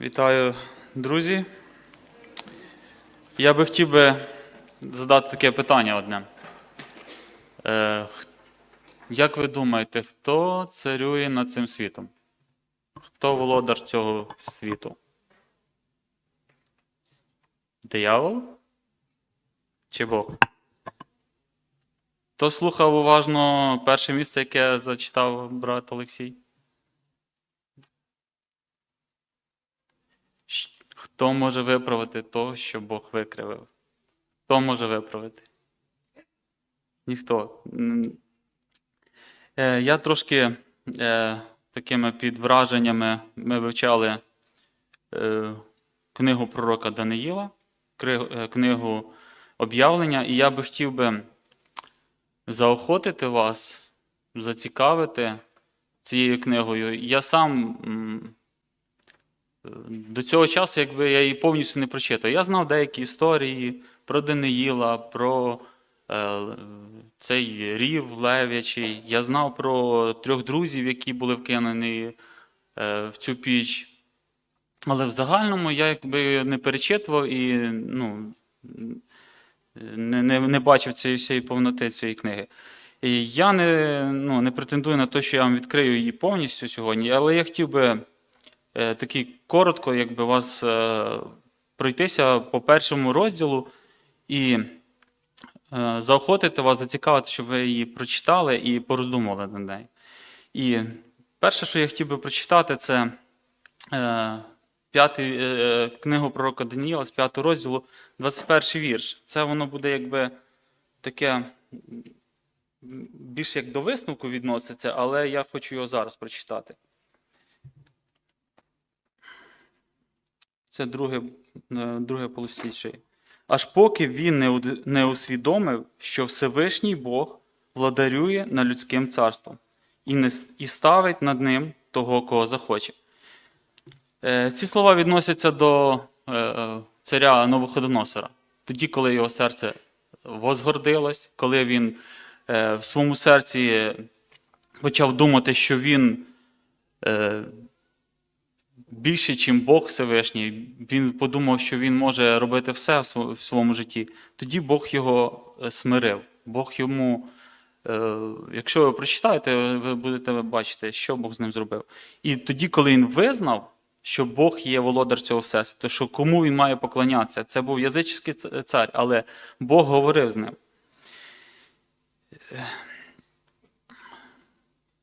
Вітаю, друзі. Я би хотів би задати таке питання одне. Е, Як ви думаєте, хто царює над цим світом? Хто володар цього світу? Диявол? Чи Бог? Хто слухав уважно перше місце, яке зачитав брат Олексій? Хто може виправити то, що Бог викривив? Хто може виправити? Ніхто. Е, Я трошки е, такими під враженнями ми вивчали е, книгу пророка Даниїла, книгу об'явлення, і я би хотів би заохотити вас, зацікавити цією книгою. Я сам до цього часу, якби я її повністю не прочитав. Я знав деякі історії про Даниїла, про е, цей рів лев'ячий. Я знав про трьох друзів, які були вкинені е, в цю піч. Але в загальному я якби не перечитував і ну, не, не, не бачив цієї всієї повноти цієї книги. І я не, ну, не претендую на те, що я вам відкрию її повністю сьогодні, але я хотів би такий коротко, якби вас е, пройтися по першому розділу і е, заохотити вас, зацікавити, щоб ви її прочитали і пороздумували над нею. І перше, що я хотів би прочитати, це е, п'ятий, е, книгу пророка Даніїла з п'ятого розділу, 21 вірш. Це воно буде якби таке більш як до висновку відноситься, але я хочу його зараз прочитати. Це друге, е, друге полустіччя. Аж поки він не, усвідомив, що Всевишній Бог владарює над людським царством і, не, і ставить над ним того, кого захоче. Е, Ці слова відносяться до е, царя Новоходоносора. Тоді, коли його серце возгордилось, коли він в своєму серці почав думати, що він більше, ніж Бог Всевишній, він подумав, що він може робити все в своєму житті. Тоді Бог його е, смирив. Бог йому, е, якщо ви прочитаєте, ви будете бачити, що Бог з ним зробив. І тоді, коли він визнав, що Бог є володар цього всесвіту, що кому він має поклонятися, це був язичний цар, але Бог говорив з ним.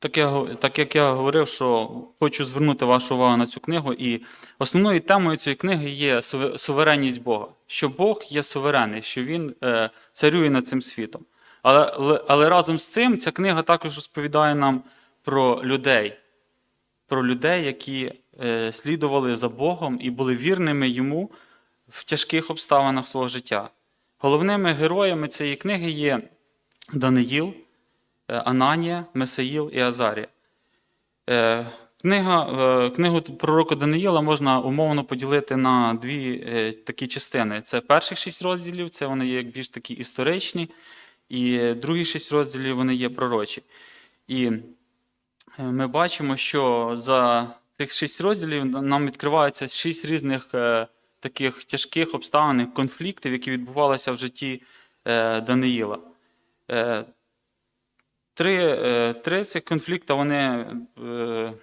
Так, я, так як я говорив, що хочу звернути вашу увагу на цю книгу, і основною темою цієї книги є суверенність Бога, що Бог є суверенний, що Він е, царює над цим світом. Але, але, але разом з цим ця книга також розповідає нам про людей, про людей, які е, слідували за Богом і були вірними йому в тяжких обставинах свого життя. Головними героями цієї книги є Даниїл, Ананія, Месаїл і Азарія. Е, Книга, е, книгу пророка Даниїла можна умовно поділити на дві е, такі частини. Це перших шість розділів, це вони є більш такі історичні, і другі шість розділів вони є пророчі. І е, ми бачимо, що за цих шість розділів нам відкриваються шість різних е, таких тяжких обставин, конфліктів, які відбувалися в житті е, Даниїла. Е, Три, цих конфлікти вони е,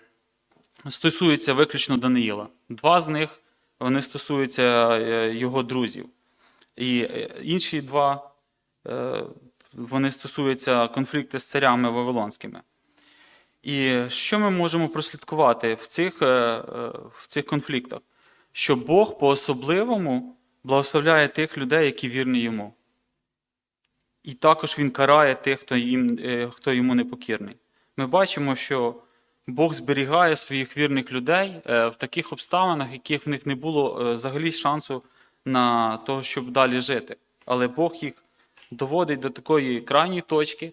стосуються виключно Даниїла. Два з них вони стосуються е, його друзів. І інші два вони стосуються конфлікту з царями вавилонськими. І що ми можемо прослідкувати в цих, в цих конфліктах? Що Бог по-особливому благословляє тих людей, які вірні йому. І також він карає тих, хто, їм, е, хто йому непокірний. Ми бачимо, що Бог зберігає своїх вірних людей е, в таких обставинах, яких в них не було е, взагалі шансу на те, щоб далі жити. Але Бог їх доводить до такої крайньої точки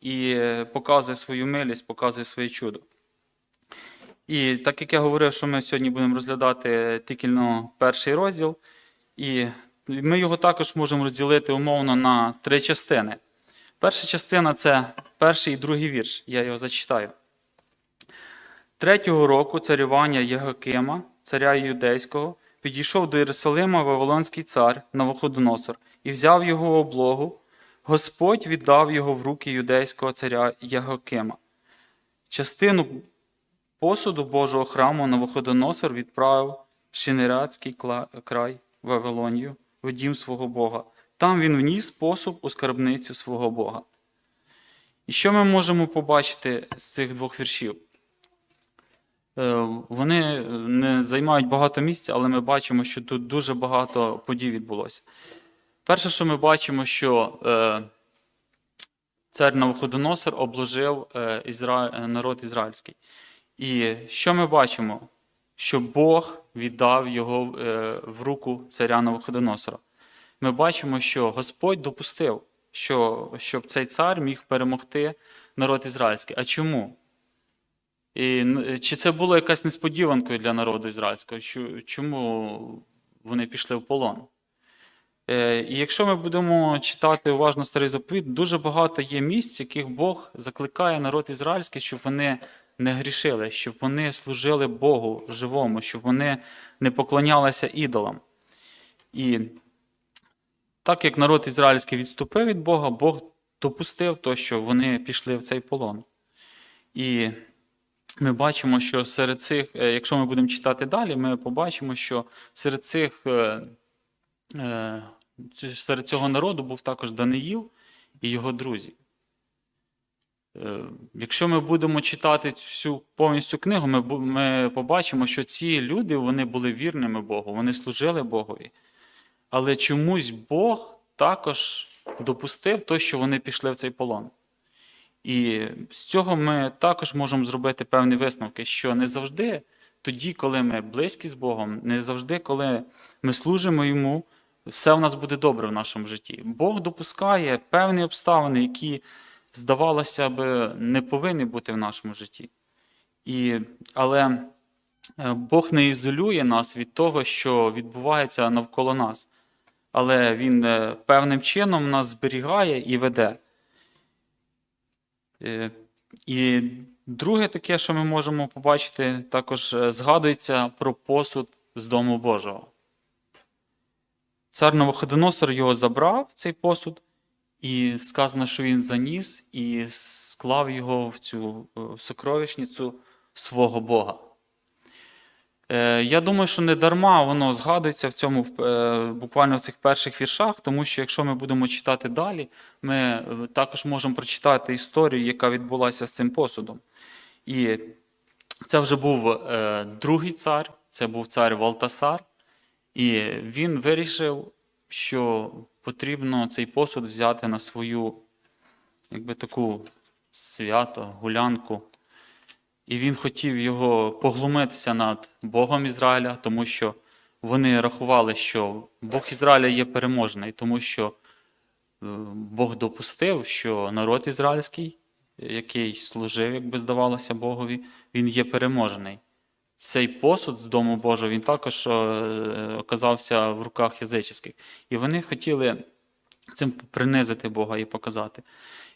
і показує свою милість, показує своє чудо. І так як я говорив, що ми сьогодні будемо розглядати тільки ну, перший розділ, і ми його також можемо розділити умовно на три частини. Перша частина це перший і другий вірш. Я його зачитаю. Третього року царювання Єгокима, царя Юдейського, підійшов до Єрусалима Вавилонський цар Навуходоносор і взяв його облогу. Господь віддав його в руки юдейського царя Ягокима. Частину посуду Божого храму Навуходоносор відправив в Шинератський край Вавилонію в дім свого Бога. Там він вніс посуд у скарбницю свого Бога. І що ми можемо побачити з цих двох віршів? Е, Вони не займають багато місця, але ми бачимо, що тут дуже багато подій відбулося. Перше, що ми бачимо, що е, цар Навуходоносор обложив е, е, народ ізраїльський. І що ми бачимо? Що Бог віддав його е, в руку царя Навуходоносора. Ми бачимо, що Господь допустив, що, щоб цей цар міг перемогти народ ізраїльський. А чому? І, чи це було якась несподіванкою для народу ізраїльського? Чому вони пішли в полон? Е, І якщо ми будемо читати уважно старий заповіт, дуже багато є місць, яких Бог закликає народ ізраїльський, щоб вони не грішили, щоб вони служили Богу живому, щоб вони не поклонялися ідолам. І так як народ ізраїльський відступив від Бога, Бог допустив то, що вони пішли в цей полон. І ми бачимо, що серед цих, е, якщо ми будемо читати далі, ми побачимо, що серед цих е, е, серед цього народу був також Даниїл і його друзі. Е, Якщо ми будемо читати всю повністю книгу, ми, ми побачимо, що ці люди вони були вірними Богу, вони служили Богові. Але чомусь Бог також допустив то, що вони пішли в цей полон. І з цього ми також можемо зробити певні висновки, що не завжди тоді, коли ми близькі з Богом, не завжди, коли ми служимо Йому, все в нас буде добре в нашому житті. Бог допускає певні обставини, які, здавалося б, не повинні бути в нашому житті. І, але е, Бог не ізолює нас від того, що відбувається навколо нас. Але Він е, певним чином нас зберігає і веде. Е, І друге таке, що ми можемо побачити, також згадується про посуд з Дому Божого. Цар Новоходоносор його забрав, цей посуд, і сказано, що він заніс і склав його в цю е, сокровищницю свого Бога. Е, Я думаю, що не дарма воно згадується в цьому е, буквально в цих перших віршах, тому що якщо ми будемо читати далі, ми також можемо прочитати історію, яка відбулася з цим посудом. І це вже був другий цар, це був цар Валтасар, і він вирішив, що потрібно цей посуд взяти на свою якби таку свято, гулянку. І він хотів його поглумитися над Богом Ізраїля, тому що вони рахували, що Бог Ізраїля є переможний, тому що е, Бог допустив, що народ ізраїльський, який служив, як би здавалося Богові, він є переможний. Цей посуд з Дому Божого він також е, оказався в руках язичних. І вони хотіли цим принизити Бога і показати.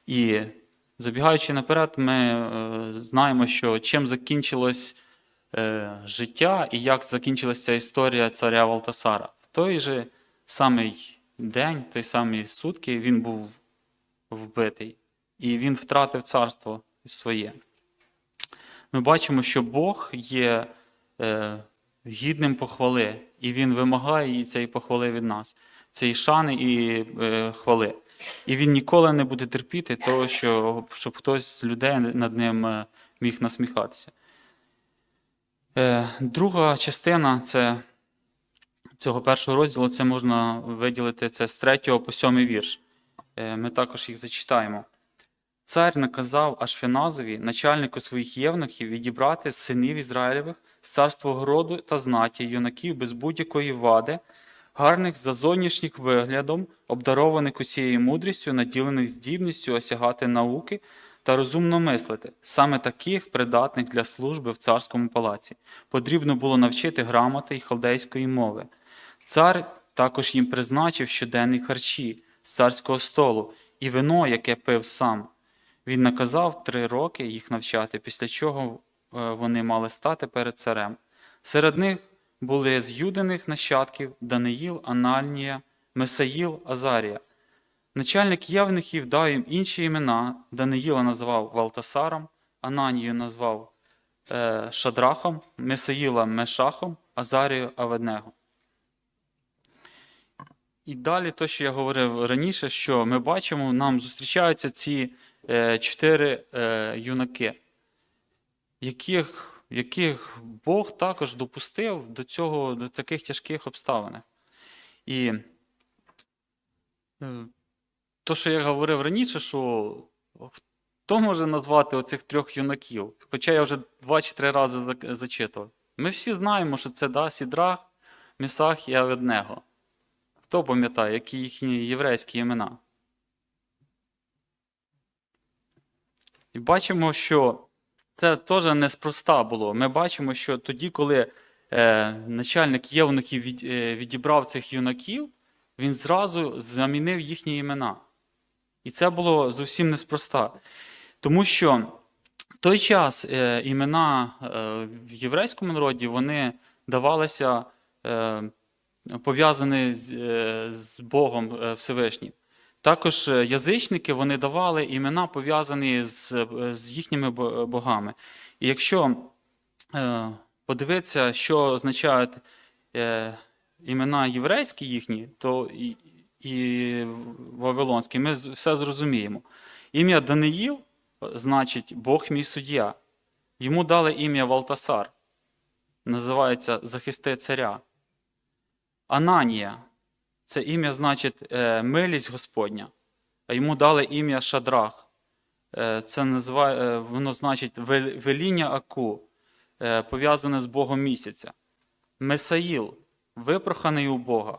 І забігаючи наперед, ми е, знаємо, що чим закінчилось е, життя і як закінчилася історія царя Валтасара. В той же самий день, той самі сутки він був вбитий, і він втратив царство своє. Ми бачимо, що Бог є гідним похвали, і Він вимагає її цієї похвали від нас, цієї шани і е, хвали. І він ніколи не буде терпіти того, що, щоб хтось з людей над ним е, міг насміхатися. Е, друга частина це, цього першого розділу це можна виділити це з 3 по 7 вірш. Е, ми також їх зачитаємо. Цар наказав Ашфеназові, начальнику своїх євнухів, відібрати синів Ізраїлевих з царства роду та знаті, юнаків без будь-якої вади, гарних за зовнішніх виглядом, обдарованих усією мудрістю, наділених здібністю осягати науки та розумно мислити, саме таких придатних для служби в царському палаці. Потрібно було навчити грамоти й халдейської мови. Цар також їм призначив щоденні харчі з царського столу і вино, яке пив сам. Він наказав три роки їх навчати, після чого вони мали стати перед царем. Серед них були з юдиних нащадків Даниїл, Ананія, Месаїл, Азарія. Начальник євнихів дав їм інші імена. Даниїла назвав Валтасаром, Ананію назвав е, Шадрахом, Месаїла Мешахом, Азарію Аведнего. І далі, то, що я говорив раніше, що ми бачимо, нам зустрічаються ці е, чотири е, юнаки, яких, яких Бог також допустив до цього, до таких тяжких обставин. І е, то, що я говорив раніше, що хто може назвати оцих трьох юнаків? Хоча я вже два чи три рази зачитував. Ми всі знаємо, що це да, Сідрах, Місах і Аведнего. Хто пам'ятає, які їхні єврейські імена? І бачимо, що це теж неспроста було. Ми бачимо, що тоді, коли е, начальник євнухів від, е, відібрав цих юнаків, він зразу замінив їхні імена. І це було зовсім неспроста. Тому що в той час е, імена е, в єврейському народі вони давалися е, пов'язані з, е, з Богом е, Всевишнім. Також е, язичники вони давали імена пов'язані з, е, з їхніми богами. І якщо е, подивитися, що означають е, імена єврейські їхні, то і, і вавилонські, ми все зрозуміємо. Ім'я Даниїл значить Бог мій суддя. Йому дали ім'я Валтасар, називається захисти царя. Ананія це ім'я значить е, милість Господня, а йому дали ім'я Шадрах. Е, це називає, е, воно значить вел- веління Аку, пов'язане з Богом місяця. Месаїл, випроханий у Бога.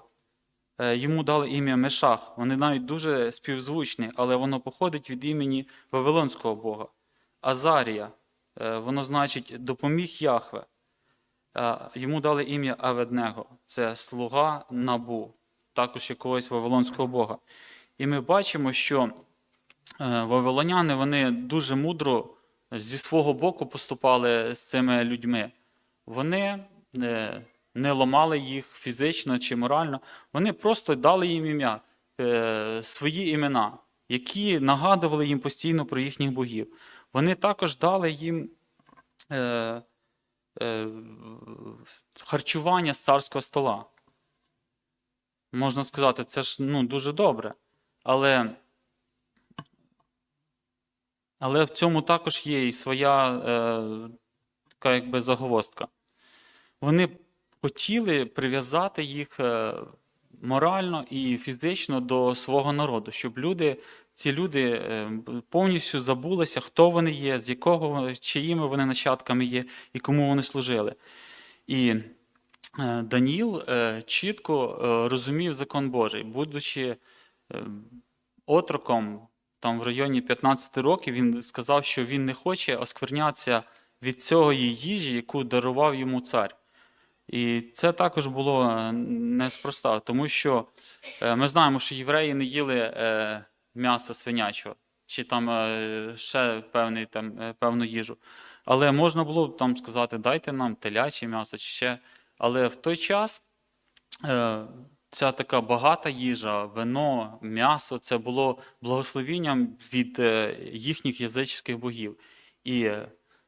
Йому дали ім'я Мешах. Вони навіть дуже співзвучні, але воно походить від імені Вавилонського Бога. Азарія, воно значить допоміг Яхве. Йому дали ім'я Аведнего. Це слуга Набу, також якогось Вавилонського Бога. І ми бачимо, що е, вавилоняни вони дуже мудро зі свого боку поступали з цими людьми. Вони е, не ламали їх фізично чи морально, вони просто дали їм ім'я, е, свої імена, які нагадували їм постійно про їхніх богів. Вони також дали їм харчування з царського стола. Можна сказати, це ж ну, дуже добре. Але, але в цьому також є і своя е, така якби заговостка. Вони хотіли прив'язати їх е, морально і фізично до свого народу, щоб люди, ці люди е, повністю забулися, хто вони є, з якого, чиїми вони нащадками є і кому вони служили. І е, Даніїл е, чітко е, розумів закон Божий, будучи отроком там в районі 15 років, він сказав, що він не хоче осквернятися від цієї їжі, яку дарував йому цар. І це також було неспроста, тому що ми знаємо, що євреї не їли м'ясо свинячого чи там ще певний, там, певну їжу. Але можна було б там сказати, дайте нам теляче м'ясо чи ще. Але в той час е, ця така багата їжа, вино, м'ясо це було благословінням від е, їхніх язичних богів. І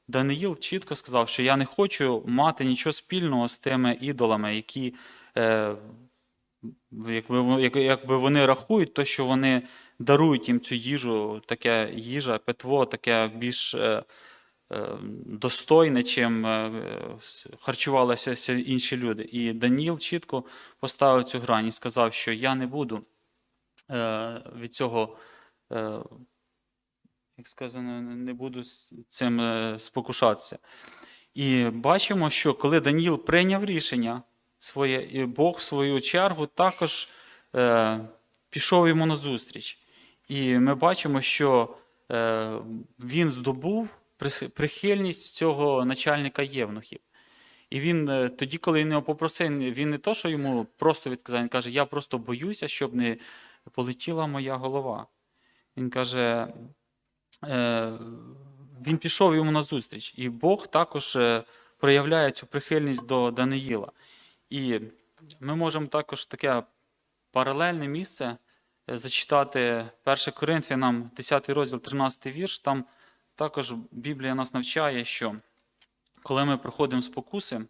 Даниїл чітко сказав, що я не хочу мати нічого спільного з тими ідолами, які, е, якби, якби вони рахують, то, що вони дарують їм цю їжу, таке їжа, питво, таке більш достойне, чим е, харчувалися інші люди. І Даніїл чітко поставив цю грань і сказав, що я не буду е, від цього. Е, як сказано, не буду цим спокушатися. І бачимо, що коли Даніїл прийняв рішення своє, і Бог в свою чергу також е, пішов йому на зустріч. І ми бачимо, що е, він здобув прихильність цього начальника євнухів. І він е, тоді, коли він його попросив, він не то, що йому просто відказав, він каже: Я просто боюся, щоб не полетіла моя голова. Він каже, е, він пішов йому на зустріч, і Бог також е, проявляє цю прихильність до Даниїла. І ми можемо також таке паралельне місце е, зачитати 1 Коринфянам, 10 розділ, 13 вірш. Там також Біблія нас навчає, що коли ми проходимо спокуси,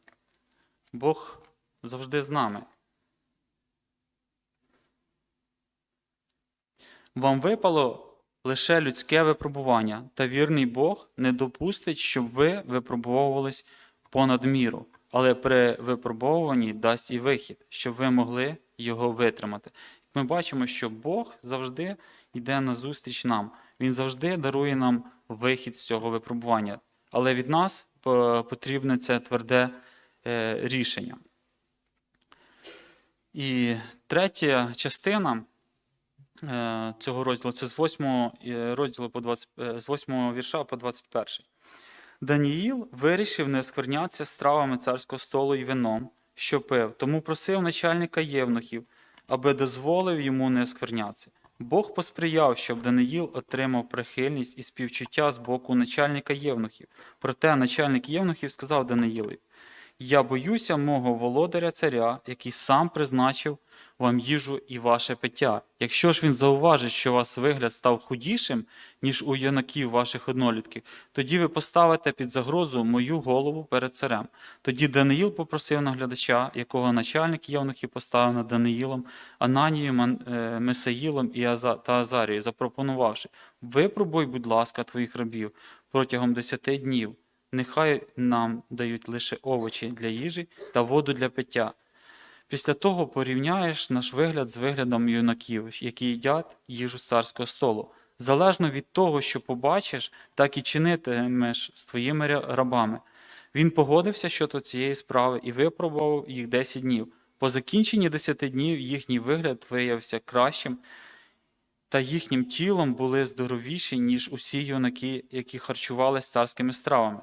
Бог завжди з нами. Вам випало лише людське випробування, та вірний Бог не допустить, щоб ви випробовувались понад міру, але при випробовуванні дасть і вихід, щоб ви могли його витримати. Ми бачимо, що Бог завжди йде на зустріч нам. Він завжди дарує нам вихід з цього випробування. Але від нас е, потрібне це тверде е, рішення. І третя частина е, цього розділу це з 8 розділу по 20, е, з 8 вірша по 21. Даніїл вирішив не осквернятися стравами царського столу і вином, що пив, тому просив начальника євнухів, аби дозволив йому не осквернятися. Бог посприяв, щоб Даниїл отримав прихильність і співчуття з боку начальника євнухів. Проте начальник євнухів сказав Даниїлові, я боюся мого володаря царя, який сам призначив вам їжу і ваше пиття. Якщо ж він зауважить, що у вас вигляд став худішим, ніж у юнаків ваших однолітків, тоді ви поставите під загрозу мою голову перед царем. Тоді Даниїл попросив наглядача, якого начальник євнухів поставив над Даниїлом, Ананію, Ман- е, Месаїлом та Азарією, запропонувавши: Випробуй, будь ласка, твоїх рабів протягом десяти днів. Нехай нам дають лише овочі для їжі та воду для пиття. Після того порівняєш наш вигляд з виглядом юнаків, які їдять їжу з царського столу. Залежно від того, що побачиш, так і чинитимеш з твоїми рабами. Він погодився щодо цієї справи і випробував їх 10 днів. По закінченні 10 днів їхній вигляд виявився кращим, та їхнім тілом були здоровіші, ніж усі юнаки, які харчувалися царськими стравами.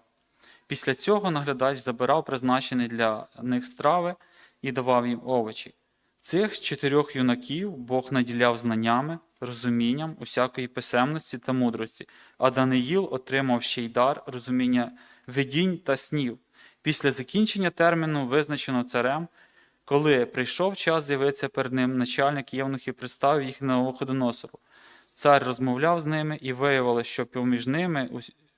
Після цього наглядач забирав призначені для них страви і давав їм овочі. Цих чотирьох юнаків Бог наділяв знаннями, розумінням усякої писемності та мудрості, а Даниїл отримав ще й дар розуміння видінь та снів. Після закінчення терміну, визначеного царем, коли прийшов час з'явитися перед ним, начальник євнухів представив їх на Навуходоносору. Цар розмовляв з ними і виявилося, що поміж ними,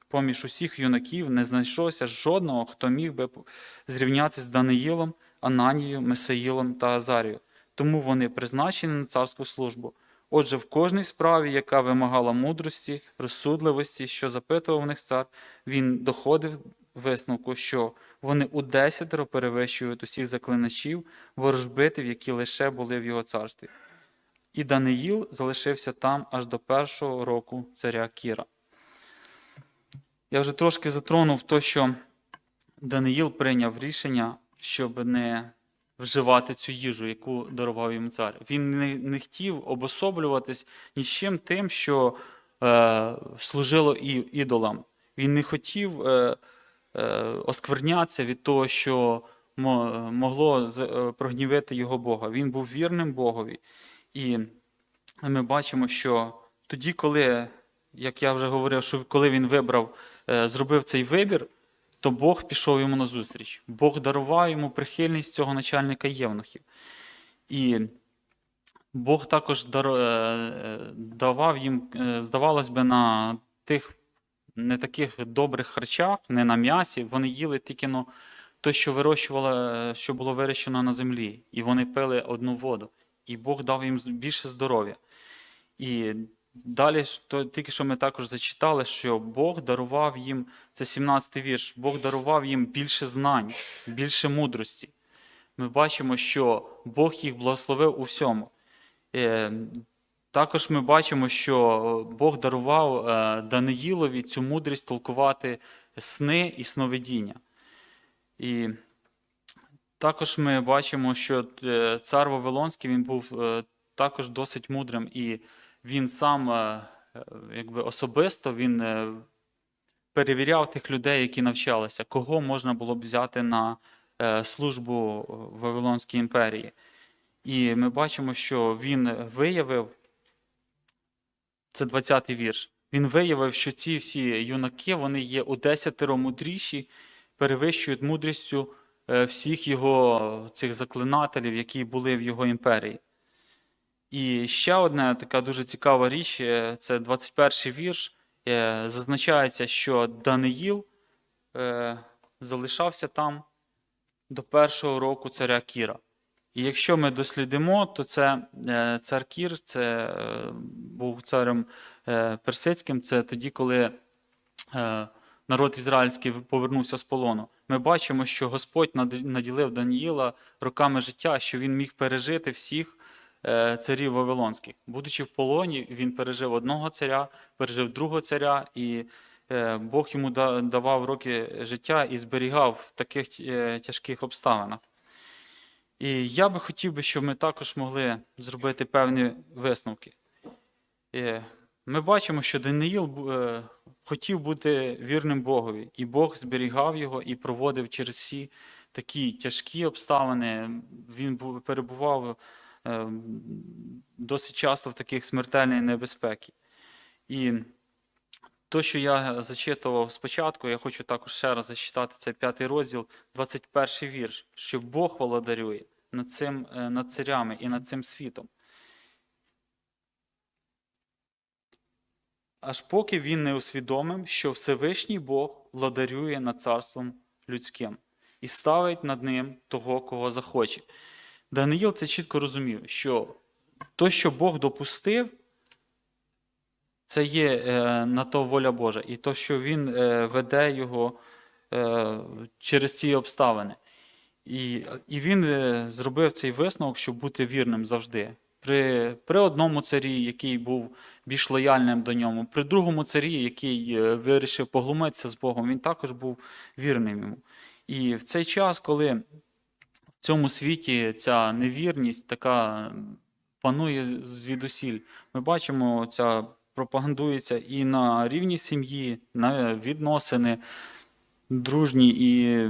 поміж усіх юнаків, не знайшлося жодного, хто міг би зрівнятися з Даниїлом, Ананією, Месаїлом та Азарією. Тому вони призначені на царську службу. Отже, в кожній справі, яка вимагала мудрості, розсудливості, що запитував в них цар, він доходив висновку, що вони у десятеро перевищують усіх заклиначів, ворожбитів, які лише були в його царстві. І Даниїл залишився там аж до першого року царя Кіра. Я вже трошки затронув те, що Даниїл прийняв рішення, щоб не вживати цю їжу, яку дарував йому цар. Він не, не хотів обособлюватись нічим тим, що е, служило і, ідолам. Він не хотів е, е, осквернятися від того, що мо- могло е, прогнівити його Бога. Він був вірним Богові. І ми бачимо, що тоді, коли, як я вже говорив, що коли він вибрав, е, зробив цей вибір, то Бог пішов йому назустріч. Бог дарував йому прихильність цього начальника євнухів. І Бог також е, давав їм, е, здавалось би, на тих не таких добрих харчах, не на м'ясі. Вони їли тільки ну, те, що вирощувало, що було вирощено на землі, і вони пили одну воду. І Бог дав їм більше здоров'я. І далі то тільки що ми також зачитали, що Бог дарував їм, це 17-й вірш, Бог дарував їм більше знань, більше мудрості. Ми бачимо, що Бог їх благословив у всьому. Е, Також ми бачимо, що Бог дарував е, Даниїлові цю мудрість толкувати сни і сновидіння. І також ми бачимо, що е, цар Вавилонський він був також досить мудрим, і він сам е, е, якби особисто він е, перевіряв тих людей, які навчалися, кого можна було б взяти на службу в Вавилонській імперії. І ми бачимо, що він виявив, це 20-й вірш, він виявив, що ці всі юнаки вони є у десятеро мудріші, перевищують мудрістю всіх його цих заклинателів, які були в його імперії. І ще одна така дуже цікава річ е, це 21 вірш. Е, Зазначається, що Даниїл е, залишався там до першого року царя Кіра. І якщо ми дослідимо, то це цар Кір, це був царем персидським, це тоді, коли народ ізраїльський повернувся з полону. Ми бачимо, що Господь над- наділив Даніїла роками життя, що він міг пережити всіх царів Вавилонських. Будучи в полоні, він пережив одного царя, пережив другого царя, і е, Бог йому давав роки життя і зберігав в таких е, тяжких обставинах. І я би хотів би, щоб ми також могли зробити певні висновки. Е, Ми бачимо, що Даниїл е, хотів бути вірним Богові, і Бог зберігав його і проводив через всі такі тяжкі обставини. Він перебував е, досить часто в таких смертельних небезпеки. І то, що я зачитував спочатку, я хочу також ще раз зачитати цей п'ятий розділ, 21 вірш, що Бог володарює над, цим, е, над царями і над цим світом. Аж поки він не усвідомив, що Всевишній Бог владарює над царством людським і ставить над ним того, кого захоче. Даниїл це чітко розумів, що то, що Бог допустив, це є е, на то воля Божа, і то, що він е, веде його е, через ці обставини. І, і він зробив цей висновок, щоб бути вірним завжди. При, при одному царі, який був більш лояльним до ньому, при другому царі, який вирішив поглумитися з Богом, він також був вірним йому. І в цей час, коли в цьому світі ця невірність така панує звідусіль, ми бачимо, ця пропагандується і на рівні сім'ї, на відносини дружні і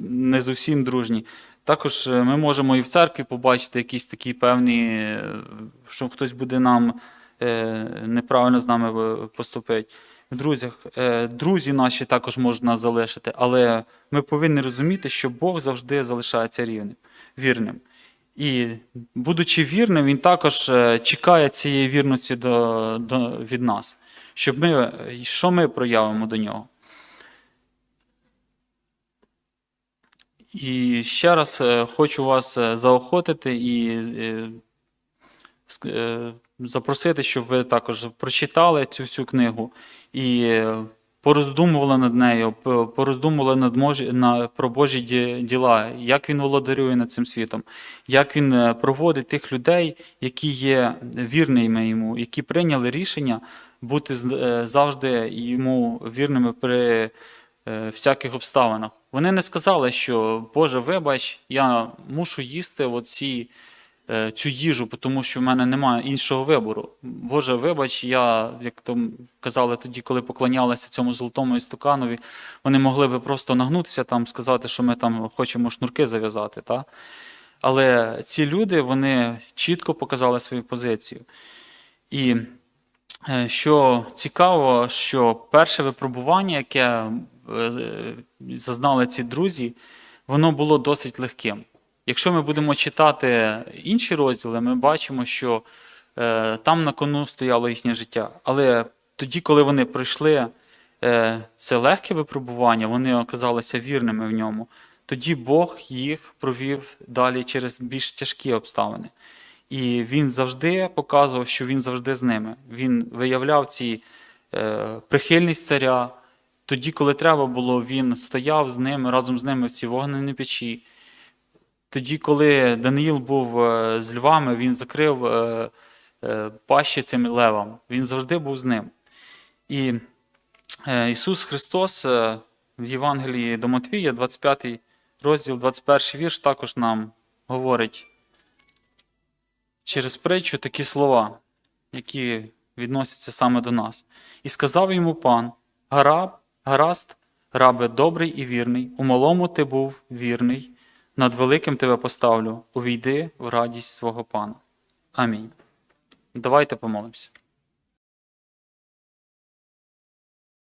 не зовсім дружні. Також е, ми можемо і в церкві побачити якісь такі певні, е, що хтось буде нам е, неправильно з нами е, Друзях, е, друзі наші також можуть нас залишити, але ми повинні розуміти, що Бог завжди залишається рівним, вірним. І, будучи вірним, він також е, чекає цієї вірності до, до, від нас, щоб ми, що ми проявимо до нього. І ще раз е, хочу вас заохотити і запросити, щоб ви також прочитали цю всю книгу і е, пороздумували над нею, пороздумували над мож- на, про Божі ді- діла, як він володарює над цим світом, як він е, проводить тих людей, які є вірними йому, які прийняли рішення бути з- е, завжди йому вірними при всяких обставинах. Вони не сказали, що Боже, вибач, я мушу їсти оці, цю їжу, тому що в мене немає іншого вибору. Боже, вибач, я, як то казали тоді, коли поклонялися цьому золотому істуканові, вони могли би просто нагнутися там, сказати, що ми там хочемо шнурки зав'язати. Та? Але ці люди вони чітко показали свою позицію. І Е, Що цікаво, що перше випробування, яке е, зазнали ці друзі, воно було досить легким. Якщо ми будемо читати інші розділи, ми бачимо, що е, там на кону стояло їхнє життя. Але тоді, коли вони пройшли е, це легке випробування, вони оказалися вірними в ньому, тоді Бог їх провів далі через більш тяжкі обставини. І він завжди показував, що він завжди з ними. Він виявляв ці е, прихильність царя. Тоді, коли треба було, він стояв з ними разом з ними в цій вогненій печі. Тоді, коли Даниїл був е, з львами, він закрив е, е, пащі цим левам. Він завжди був з ним. І Ісус Христос в Євангелії до Матвія, 25 розділ, 21 вірш, також нам говорить через притчу такі слова, які відносяться саме до нас. І сказав йому пан: Гараб, гаразд, рабе добрий і вірний, у малому ти був вірний, над великим тебе поставлю, увійди в радість свого пана. Амінь. Давайте помолимося.